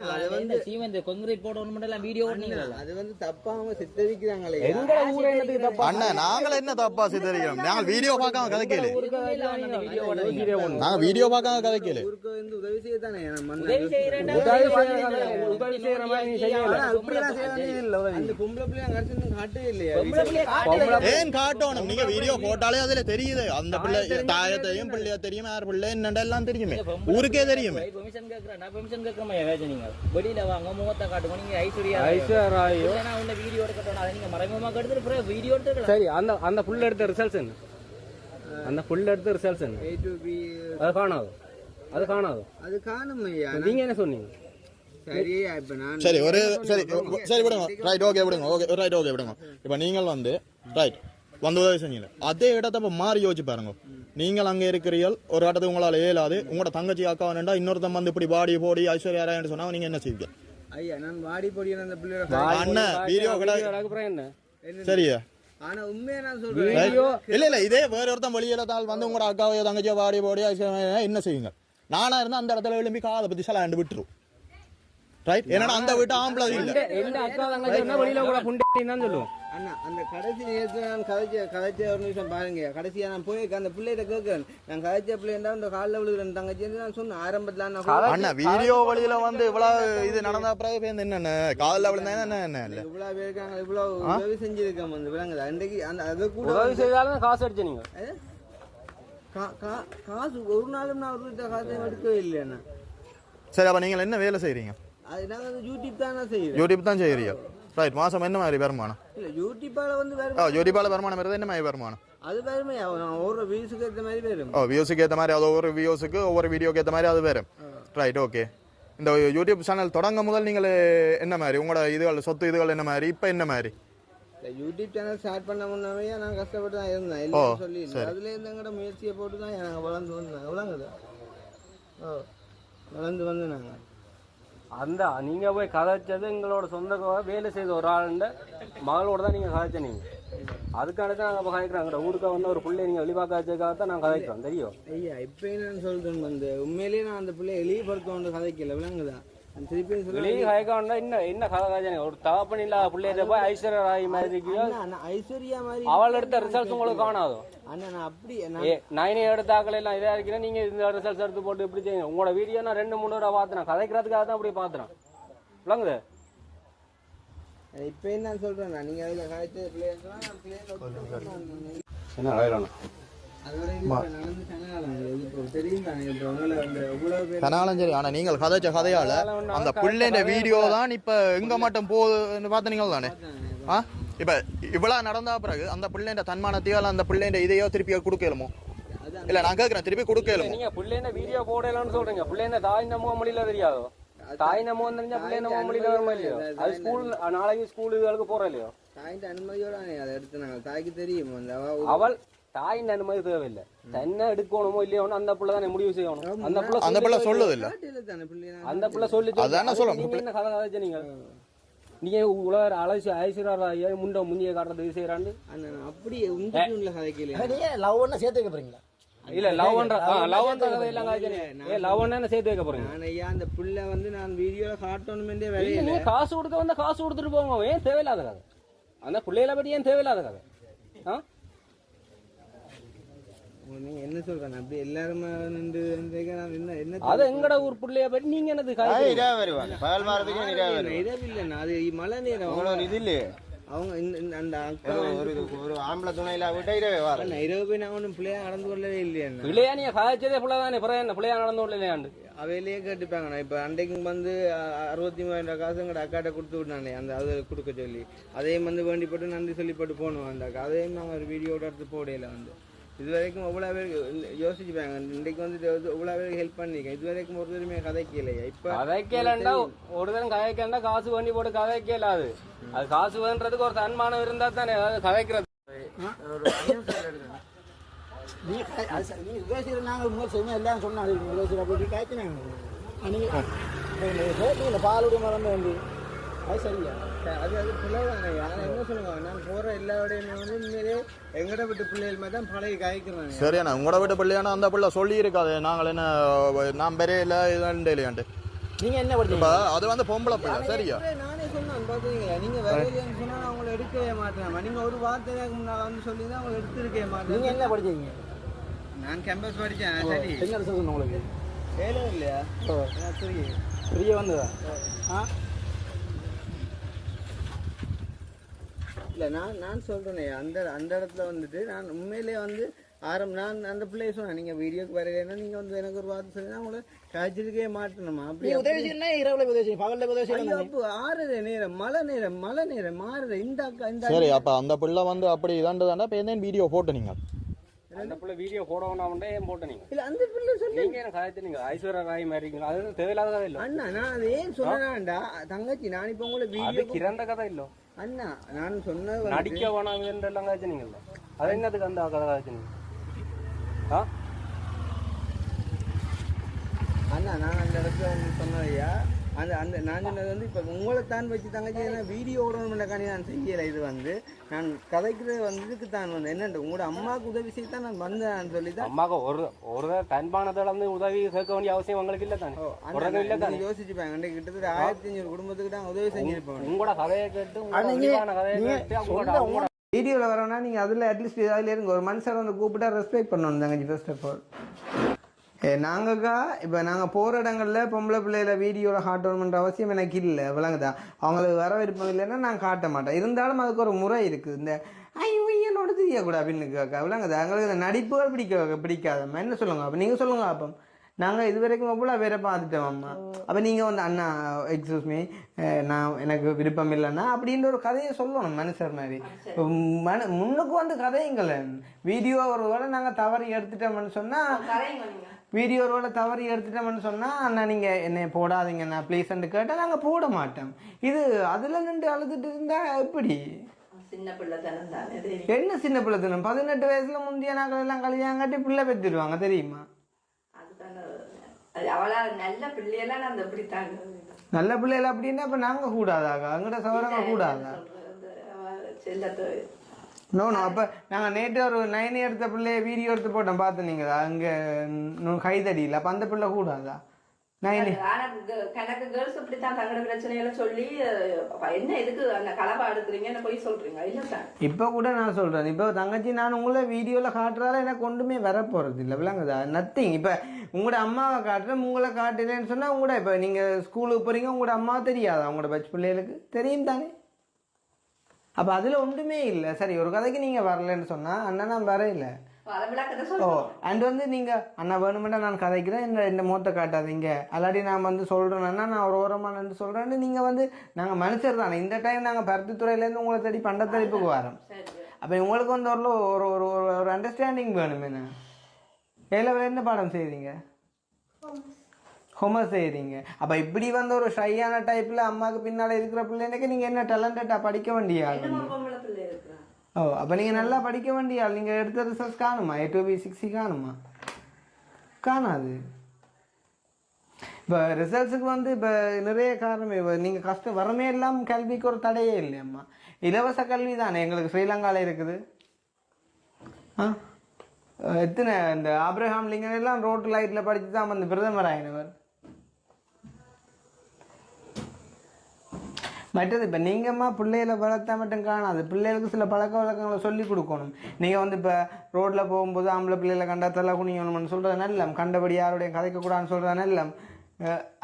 அது வந்து cement concrete போடணும் எல்லாம் வீடியோ ஓடுனீங்களா அது வந்து தப்பா அவங்க சித்தரிக்கிறாங்களே. எங்க ஊரே என்னத்துக்கு தப்பா? அண்ணன் நாங்கள் என்ன தப்பா சித்தரிக்கிறோம்? நாங்கள் வீடியோ பார்க்காம வீடியோ ஓடுனீங்க நாங்க வீடியோ பார்க்காம கதைக்கல ஊருக்கு வந்து உதவி செய்யத்தானே? நம்ம உதவி செய்யறேன்டா உதவி செய்யற உதவி செய்யற மாதிரி நீ செய்யல. ஆனா இப்படிலாம் செய்யவே இல்ல அந்த பொம்பளை பிள்ளைங்க கடைசி காட்டவே இல்லையா? பொம்பளை பிள்ளைய காட்டல. ஏன் காட்டணும்? நீங்க வீடியோ போட்டாலே அதுல தெரியுது. அந்த பிள்ளை தாயத்தையும் பிள்ளைய தெரியும்? யார் பிள்ளை? எல்லாம் தெரியுமே. ஊருக்கே தெரியுமே. பெர்மிஷன் கேக்குறேன். நான் பெர்மிஷன் நீங்க. வெளியில வாங்க முகத்தை காட்டுங்க. நீங்க ஐஸ்வர்யா ஐஸ்வர்யா ராயோ நான் உன்னை வீடியோ எடுக்கட்டும் அதை நீங்க மறைமுகமா எடுத்துட்டு அப்புறம் வீடியோ எடுத்துக்கலாம். சரி அந்த அந்த புல் எடுத்த ரிசல்ட்ஸ் என்ன? அந்த புல் எடுத்த ரிசல்ட்ஸ் என்ன? A to B அது காணாது. அது காணாது. அது காணும் ஐயா. நீங்க என்ன சொன்னீங்க? சரி ஒரு சரி சரி விடுங்க. ரைட் ஓகே விடுங்க. ஓகே ரைட் ஓகே விடுங்க. இப்போ நீங்கள் வந்து ரைட் வந்து உதவி செஞ்சீங்க. அதே இடத்த இப்போ மாறி யோசிச்சு பாருங்க. நீங்கள் அங்கே இருக்கிறீர்கள் ஒரு இடத்துக்கு உங்களால் இயலாது. உங்களோட தங்கச்சி அக்கா வேண்டா இன்னொருத்தன் வந்து இப்படி பாடி போடி ஐஸ்வர்யா ராயன்னு சொன்னா நீங்க என்ன செய்வீங்க? ஐயா நான் வாடி பொடியான அந்த பிள்ளையோட அண்ணன் வீடியோ என்ன? சரியா? ஆனா உண்மையா நான் சொல்றேன்? இல்ல இல்ல இதே வேற ஒருத்தன் வெளியில தாள் வந்து உங்களோட அக்காவையோ தங்கச்சியோ பாடி போடி ஐஸ்வர்யா என்ன செய்வீங்க? நானா இருந்தா அந்த இடத்துல எழும்பி காதை பத்தி சலாண்டு விட்டுரும். ரைட் ஏன்னா அந்த வீட்டு ஆம்பளை இல்ல. எந்த அக்கா தங்கச்சி என்ன வெளியில கூட புண்டேன்னு தான் சொல்லுவோம். அண்ணா அந்த கடைசி நேரத்தில் நான் கதைச்ச கதைச்ச ஒரு நிமிஷம் பாருங்க. கடைசியா நான் போய் அந்த பிள்ளைகிட்ட கேட்கறேன். நான் கதைச்ச பிள்ளைண்டா இந்த காலில் விழுகிறேன் தங்கச்சி வந்து நான் சொன்னேன். ஆரம்பத்தில் நான் அண்ணா வீடியோ வழியில வந்து இவ்வளவு இது நடந்த பிறகு பேருந்து என்னென்ன காதல விழுந்தா என்ன என்ன? இல்ல இவ்வளவு பேருக்காங்க இவ்வளவு உதவி செஞ்சிருக்கோம் வந்து விளங்குது அன்றைக்கு அந்த அது கூட உதவி செய்தாலும் காசு அடிச்சு நீங்க. அது? கா- கா- காசு ஒரு நாளும் நான் ஒரு காசை எடுக்கவே இல்லை அண்ணா. சரி அப்ப நீங்கள் என்ன வேலை செய்றீங்க? அது நாங்கள் வந்து யூடியூப் தான் நான் செய்கிறேன் யூடியூப் தான் செய்யறீங்க ரைட் மாசம் என்ன மாதிரி வருமானம்? இல்லை யூடியூப்பால வந்து ஓ யூடியூப்பால வருமானம் வருது என்ன மாதிரி வருமானம்? அது வேறுமே ஒரு வியூஸுக்கு ஏற்ற மாதிரி வரும் ஓ வியூஸுக்கு ஏற்ற மாதிரி அது ஒவ்வொரு வியூஸுக்கு ஒவ்வொரு வீடியோக்கு ஏற்ற மாதிரி அது வரும் ரைட் ஓகே இந்த யூடியூப் சேனல் தொடங்க முதல் நீங்கள் என்ன மாதிரி? உங்களோட இதுகள் சொத்து இதுகள் என்ன மாதிரி? இப்போ என்ன மாதிரி? யூடியூப் சேனல் ஸ்டார்ட் பண்ண முன்னாமே நான் கஷ்டப்பட்டு தான் இருந்தேன். எல்லாம் சொல்லி அதுல இருந்து எங்கட முயற்சியை போட்டு தான் நாங்கள் வளர்ந்து வந்தோம். விளங்குது ஓ வளர்ந்து வந்து நாங்கள் அந்த நீங்க போய் கதைச்சது எங்களோட சொந்த வேலை செய்த ஒரு ஆளுண்ட மகளோட தான் நீங்க கதைச்ச நீங்க. அதுக்கான தான் நாங்கள் கதைக்கிறோம் ஊருக்கு வந்து ஒரு பிள்ளை நீங்கள் வெளிப்பாக்க வச்சதுக்காக தான் நாங்கள் கதைக்கிறோம் தெரியும் ஐயா இப்போ நான் சொல்கிறேன் வந்து உண்மையிலேயே நான் அந்த பிள்ளைய கதைக்கல வெளியே கதைக்க வேண்டாம் கதைக்கல என்ன கதை கதைச்சீங்க ஒரு தகப்பன் இல்லாத பிள்ளைய போய் ஐஸ்வர்யா ராய் மாதிரி இருக்கியோ அண்ணா, நான் ஐஸ்வர்யா மாதிரி அவள் எடுத்த ரிசல்ட்ஸ் உங்களுக்கு காணாதோ? அண்ணா நான் அப்படி நான் ஏ நைனே எடுத்த ஆக்கள் எல்லாம் இதா இருக்கிறேன் நீங்க இந்த ரிசல்ட்ஸ் எடுத்து போட்டு இப்படி செய்யுங்க. உங்களோட வீடியோ நான் ரெண்டு மூணு தடவை பார்த்தேன் கதைக்கிறதுக்காக தான் அப்படி பார்த்தேன் விளங்குது? இப்போ நான் சொல்றேன் நான்? நீங்க அதில் கதைச்ச என்ன கனாலும் சரி ஆனா நீங்கள் கதைச்ச கதையால அந்த பிள்ளைன்ற வீடியோ தான் இப்ப எங்க மட்டும் போகுதுன்னு பார்த்தீங்க தானே? ஆ? இப்ப இவ்வளவு நடந்தா பிறகு அந்த பிள்ளைன்ற தன்மானத்தையோ அந்த பிள்ளைன்ற இதையோ திருப்பி கொடுக்கலுமோ இல்ல நான் திருப்பி கொடுக்கலுமோ நீங்க பிள்ளைன வீடியோ போடலாம்னு சொல்றீங்க. பிள்ளைன தாய் நம்ம மொழியில தெரியாதோ? தாய் நம்ம தெரிஞ்சா பிள்ளை நம்ம மொழியில வர இல்லையோ? அது ஸ்கூல் நாளைக்கு ஸ்கூல் இதுகளுக்கு போற இல்லையோ? தாயிட்ட அனுமதியோட அதை எடுத்து நாங்கள் தாய்க்கு தெரியும். அவள் தாயின் அனுமதி தேவையில்லை. தன்னை எடுக்கணுமோ இல்லையோ அந்த பிள்ளை தானே முடிவு செய்யணும். அந்த பிள்ளை அந்த பிள்ளை சொல்லுது இல்ல காட்டில தானே பிள்ளைய அந்த பிள்ளை சொல்லி அதானே. நீங்க என்ன கதை கதைச்ச நீங்க நீங்க உலக அலசி ஐஸ்வர்யா முண்ட முந்திய காட்டுறது இது செய்யறாண்டு அண்ணா நான் அப்படியே உண்டு கதைக்கல நீங்க லவ் ஒண்ணு சேர்த்து வைக்க போறீங்களா? இல்ல லவ் லவ் பண்ற கதை எல்லாம் காய்ச்சல் ஏ லவ் என்ன சேர்த்து வைக்க நான் ஐயா அந்த பிள்ளை வந்து நான் வீடியோல காட்டணுமே இல்ல, வேலையில நீங்க காசு கொடுக்க வந்தா காசு கொடுத்துட்டு போங்க. ஏன் தேவையில்லாத கதை? அந்த பிள்ளைகளை பத்தி ஏன் தேவையில்லாத கதை? ஆ? நீங்க என்ன சொல்றேன் அப்படி எல்லாருமே நின்று நான் என்ன என்ன அது எங்கட ஊர் பிள்ளைய பத்தி நீங்க என்னது காய்ச்சல் வருவாங்க பகல் மாறதுக்கு நிறைய வரும் இரவில்லைண்ணா அது மழை நேரம். இது இல்லையே? அவங்க இந்த- இந்த- அந்த அக்கா ஒரு ஒரு ஒரு ஆம்பளை துணை இல்லாம விட்டா இரவே வர அண்ணா, இரவு போய் நான் ஒன்றும் பிள்ளையா நடந்து கொள்ளவே இல்லையா பிள்ளையா நீங்க காய்ச்சதே பிள்ளை தானே பிறகு என்ன? பிள்ளையா நடந்து விடலையாண்டு அவையிலேயே கேட்டுப்பாங்கண்ணா இப்போ அன்றைக்கு வந்து அறுபத்தி மூவாயிரம் காசு எங்கட அக்காட்ட கொடுத்து விட்டானே அந்த அது கொடுக்க சொல்லி. அதையும் வந்து வேண்டிப்பட்டு நன்றி சொல்லிப்பட்டு போகணும் அந்த அதையும் நாங்கள் ஒரு வீடியோட எடுத்து போடையில வந்து. இது வரைக்கும் எவ்வளோ பேர் யோசிச்சுப்பாங்க. இன்றைக்கு வந்து இவ்வளோ பேர் ஹெல்ப் பண்ணிருக்கேன் இது வரைக்கும் ஒரு தடவை கதைக்கலையா? இப்போ கதைக்கலண்டா ஒரு தரம் கதைக்கலண்டா காசு வேண்டி போட்டு கதைக்கல அது. அது காசு வேண்டதுக்கு ஒரு தன்மானம் இருந்தா தானே அதாவது கதைக்கிறது. நீ அது சரி, நீ உபயோகிக்கிற நாங்கள் முதல் செய்யணும் எல்லாம் சொன்னாங்க உபயோகிக்கிற அப்படி காய்ச்சினாங்க நீங்கள் பாலுடைய மரம் வந்து அது சரியா? அது அது பிள்ளைதானே ஆனால் என்ன சொல்லுங்க நான் போகிற எல்லா விடையுமே வந்து உண்மையிலே எங்கட விட்டு பிள்ளைகள் மாதிரி தான் பழகி காய்க்கிறாங்க. சரியாண்ணா உங்களோட வீட்டு பிள்ளையானா அந்த பிள்ளை சொல்லி இருக்காது நாங்கள் என்ன நான் பெரிய இல்லை இதுதான் இல்லையாண்டு நீங்க என்ன படிச்சீங்க? அது வந்து பொம்பளை பிள்ளை சரியா? நானே சொன்னேன் பாத்தீங்களா? நீங்க வரையிலன்னு சொன்னா நான் உங்களை எடுக்கவே மாட்டேன். நீங்க ஒரு வார்த்தை எனக்கு முன்னால வந்து சொல்லி தான் உங்களை எடுத்திருக்கவே நீங்க மாட்டேன் என்ன படிச்சீங்க? நான் கேம்பஸ் படிச்சேன் சரி. என்ன ரிசல்ட் உங்களுக்கு? வேலை இல்லையா? ஃப்ரீயா வந்ததா? ஆ? இல்ல நான் நான் சொல்றேனே அந்த அந்த இடத்துல வந்துட்டு நான் உண்மையிலேயே வந்து ஆரம் நான் அந்த பிள்ளைய சொன்னேன் நீங்க வீடியோக்கு வரலைன்னா நீங்க வந்து எனக்கு ஒரு வார்த்தை சொல்லி உங்களை காய்ச்சிருக்கவே மாட்டணுமா? அப்படி உதவி செய்யணும் இரவுல உதவி செய்யணும் பகல்ல உதவி ஐயோ, செய்யணும் அப்போ ஆறுற நேரம் மழை நேரம் மழை நேரம் மாறுற இந்த அக்கா இந்த சரி அப்ப அந்த பிள்ளை வந்து அப்படி இதாண்டதாண்டா இப்போ என்ன வீடியோ போட்டு நீங்க. அந்த பிள்ளை வீடியோ போடணும்னா ஏன் போட்ட நீங்க? இல்ல அந்த பிள்ளை சொல்லி. நீங்க எனக்கு கதைச்சு நீங்க ஐஸ்வர்யா ராய் மாதிரி இருக்கீங்க அது தேவையில்லாத கதை இல்ல. அண்ணா நான் அதை ஏன் சொன்னேன்டா தங்கச்சி நான் இப்ப உங்களை வீடியோ கிறந்த கதை இல்ல. அண்ணா நான் சொன்னது நடிக்க வேணாம் எல்லாம் கதைச்சு நீங்க அது என்னதுக்கு அந்த கதை கதைச்சு நீங்க? ஆ? அண்ணா நான் அந்த இடத்துல சொன்னதையா அந்த அந்த நான் சொன்னது வந்து இப்போ உங்களை தான் வச்சு தங்கச்சி என்ன வீடியோ ஓடணும்னக்காண்டி நான் செய்யலை இது வந்து. நான் கதைக்கிறது வந்து இதுக்கு தான் வந்து என்னண்டு உங்களோட அம்மாவுக்கு உதவி செய்ய தான் நான் வந்தேன் சொல்லி தான். அம்மாக்கு ஒரு ஒரு தன்பானத்துல இருந்து உதவி கேட்க வேண்டிய அவசியம் உங்களுக்கு இல்ல தானே? ஒரு இல்ல தானே? யோசிச்சுப்பேன் அன்றைக்கு கிட்டத்தட்ட ஆயிரத்தி அஞ்சூறு குடும்பத்துக்கு தான் உதவி செஞ்சிருப்பேன் உங்களோட கதையை கேட்டு உங்களோட கதையை கேட்டு வீடியோவில் வரணும்னா நீங்கள் அதில் அட்லீஸ்ட் அதில் இருங்க. ஒரு மனுஷரை வந்து கூப்பிட்டா ரெஸ்பெக்ட் பண்ணணும் தங்கச்சி ஃபர்ஸ்ட் ஆஃப் ஆல் நாங்கக்கா இப்போ நாங்கள் போகிற இடங்களில் பொம்பளை பிள்ளையில வீடியோவில் காட்டணுன்ற அவசியம் எனக்கு இல்லை. விளங்குதா? அவங்களுக்கு வர விருப்பம் இல்லைன்னா நான் காட்ட மாட்டேன். இருந்தாலும் அதுக்கு ஒரு முறை இருக்குது இந்த ஐயோ என்னோட தெரியக்கூடாது அப்படின்னு கேட்க விளங்குதா? எங்களுக்கு நடிப்புகள் பிடிக்க பிடிக்காதம்மா. என்ன சொல்லுங்க? அப்போ நீங்கள் சொல்லுங்க அப்போ நாங்கள் இது வரைக்கும் அவ்வளோ வேற பார்த்துட்டோம் அம்மா. அப்போ நீங்கள் வந்து அண்ணா எக்ஸ்கூஸ் மீ நான் எனக்கு விருப்பம் இல்லைன்னா அப்படின்ற ஒரு கதையை சொல்லணும் மனுஷர் மாதிரி. மனு முன்னுக்கு வந்து கதையுங்களேன் வீடியோ ஒரு வேளை நாங்கள் தவறி எடுத்துட்டோம்னு சொன்னால் வீடியோ வேளை தவறி எடுத்துட்டோம்னு சொன்னால் அண்ணா நீங்கள் என்னை போடாதீங்கண்ணா ப்ளீஸ்ன்னு கேட்டால் நாங்கள் போட மாட்டோம். இது அதில் நின்று அழுதுட்டு இருந்தால் எப்படி? சின்ன பிள்ளை தனம் தானே தெரியும்? என்ன சின்ன பிள்ளை தினம்? பதினெட்டு வயசுல முந்தைய நாங்கள் எல்லாம் கல்யாணம் கட்டி பிள்ளை பெற்றுடுவாங்க தெரியுமா? நல்ல பிள்ளைகள் அப்படின்னா இப்போ நாங்கள் கூடாதாக்கா? எங்கிட்ட சவரங்க கூடாதா? செல்லத்தை நோ நோ அப்போ நாங்கள் நேற்று ஒரு நைன் எடுத்த பிள்ளைய வீடியோ எடுத்து போட்டோம் பார்த்து நீங்கள் அங்கே கைதடியில். அப்போ அந்த பிள்ளை கூடாதா நைன் கணக்கு கேர்ள்ஸ் இப்படித்தான் தங்களோட பிரச்சனைகளை சொல்லி அஹ், என்ன எதுக்கு அந்த கலவா எடுக்கிறீங்கன்னு போய் சொல்றீங்க இல்ல சார். இப்போ கூட நான் சொல்கிறேன் இப்போ தங்கச்சி நான் உங்களை வீடியோவில் காட்டுறால எனக்கு ஒன்றுமே வர போகிறது இல்லை விளங்குதா? நத்திங் இப்போ உங்களோட அம்மாவை காட்டுறேன் உங்களை காட்டுறேன்னு சொன்னால் உங்களோட இப்போ நீங்கள் ஸ்கூலுக்கு போகிறீங்க உங்களோட அம்மா தெரியாதா? உங்களோட பச்சை பிள்ளைகளுக்கு? தெரியும் தானே? அப்போ அதில் ஒன்றுமே இல்லை. சரி ஒரு கதைக்கு நீங்கள் வரலன்னு சொன்னால் அண்ணா நான் வரையில ஓ அண்ட் வந்து நீங்கள் அண்ணா வேணுமெண்டா நான் கதைக்கிறேன். இந்த இந்த மூத்த காட்டாதீங்க. அல்லாடி நான் வந்து சொல்கிறேன்னா நான் ஒரு ஓரமாக நின்று சொல்கிறேன்னு நீங்கள் வந்து நாங்கள் மனுஷர் தானே. இந்த டைம் நாங்கள் பருத்தித்துறையிலேருந்து உங்களை தேடி பண்டத்தளிப்புக்கு வரோம். சரி அப்போ உங்களுக்கு வந்து ஒரு ஒரு ஒரு ஒரு ஒரு அண்டர்ஸ்டாண்டிங் வேணுமே ஏழை என்ன பாடம் செய்கிறீங்க ஹோம்ஒர்க் செய்கிறீங்க அப்போ இப்படி வந்து ஒரு ஷையான டைப்பில் அம்மாவுக்கு பின்னால் இருக்கிற பிள்ளைங்களுக்கு நீங்கள் என்ன டேலண்டட்டாக படிக்க வேண்டிய ஓ அப்போ நீங்கள் நல்லா படிக்க வேண்டிய ஆள். நீங்கள் எடுத்த ரிசல்ட்ஸ் காணுமா? ஏ டூ பி சிக்ஸி காணுமா? காணாது. இப்போ ரிசல்ட்ஸுக்கு வந்து இப்போ நிறைய காரணம். இப்போ நீங்கள் கஷ்டம் வரமே இல்லாமல் கல்விக்கு ஒரு தடையே இல்லையம்மா இலவச கல்வி தானே. எங்களுக்கு ஸ்ரீலங்காவில் இருக்குது. ஆ? எத்தனை இந்த ஆப்ரஹாம் லிங்கன் எல்லாம் ரோட்டு லைட்டில் படித்து தான் வந்து பிரதமர் ஆயினவர். மற்றது இப்போ நீங்கம்மா பிள்ளைகளை வளர்த்தா மட்டும் காணாது. பிள்ளைகளுக்கு சில பழக்க வழக்கங்களை சொல்லி கொடுக்கணும். நீங்கள் வந்து இப்போ ரோட்டில் போகும்போது ஆம்பளை பிள்ளைகளை கண்டா தலை குனியணும்னு சொல்கிறது நல்லம். கண்டபடி யாருடைய கதைக்கக்கூடாதுன்னு சொல்கிறது நல்லம்.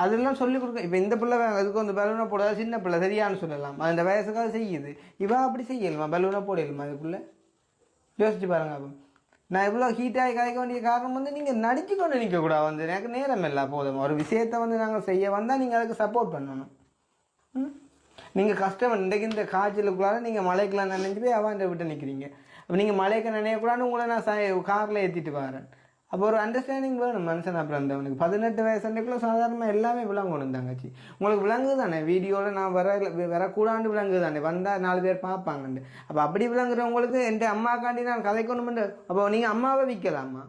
அதெல்லாம் சொல்லிக் கொடுக்க இப்போ இந்த பிள்ளை அதுக்கு வந்து பலூனை போடாது சின்ன பிள்ளை சரியான்னு சொல்லலாம். அந்த வயசுக்கு அது செய்யுது. இவா அப்படி செய்யலுமா? பலூனை போடலுமா அதுக்குள்ளே யோசிச்சு பாருங்க அப்போ. நான் இவ்வளோ ஹீட்டாகி கதைக்க வேண்டிய காரணம் வந்து நீங்கள் நடிச்சு கொண்டு நிற்கக்கூடாது வந்து எனக்கு நேரம் இல்லை போதும். ஒரு விஷயத்தை வந்து நாங்கள் செய்ய வந்தால் நீங்கள் அதுக்கு சப்போர்ட் பண்ணணும். ம்? நீங்கள் கஷ்டம் இன்றைக்கு இந்த காய்ச்சலுக்குள்ளார நீங்கள் மலைக்கெல்லாம் நினைஞ்சு போய் அவாண்ட விட்டு நிற்கிறீங்க அப்போ நீங்கள் மலைக்கு நினையக்கூடாதுன்னு உங்களை நான் காரில் ஏற்றிட்டு வரேன். அப்போ ஒரு அண்டர்ஸ்டாண்டிங் வேணும் மனுஷன் அப்புறம் இருந்தவனுக்கு பதினெட்டு வயசுக்குள்ள சாதாரணமாக எல்லாமே விளங்கணும் தங்கச்சி. உங்களுக்கு விளங்குது தானே வீடியோவில் நான் வர வரக்கூடாண்டு விளங்குது தானே வந்தால் நாலு பேர் பார்ப்பாங்கண்டு அப்போ அப்படி விளங்குறவங்களுக்கு என் அம்மாக்காண்டி நான் கதைக்கணுமெண்டு அப்போ நீங்கள் அம்மாவை விற்கலாமா